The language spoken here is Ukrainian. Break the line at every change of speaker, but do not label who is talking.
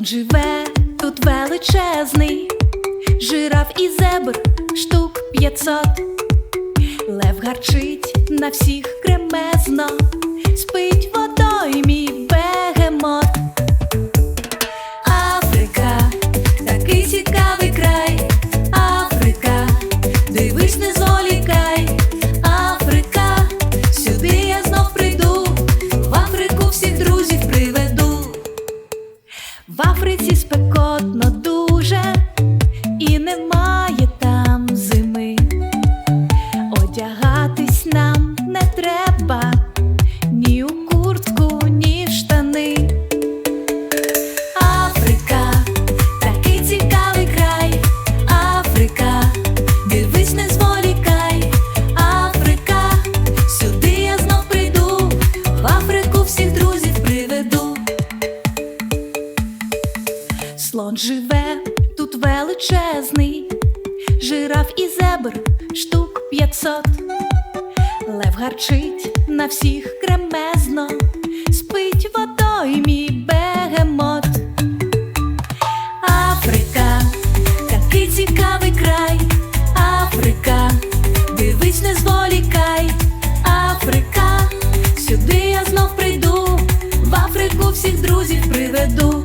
Слон живе тут величезний, жираф і зебр штук п'ятсот. Лев гарчить на всіх кремезно, спить водой Африці спекотно дуже. І немає Слон живе тут величезний, жираф і зебр штук п'ятсот. Лев гарчить на всіх кремезно, спить водой мій бегемот. Африка, такий цікавий край, Африка, дивись, не зволікай, Африка, сюди я знов прийду, в Африку всіх друзів приведу.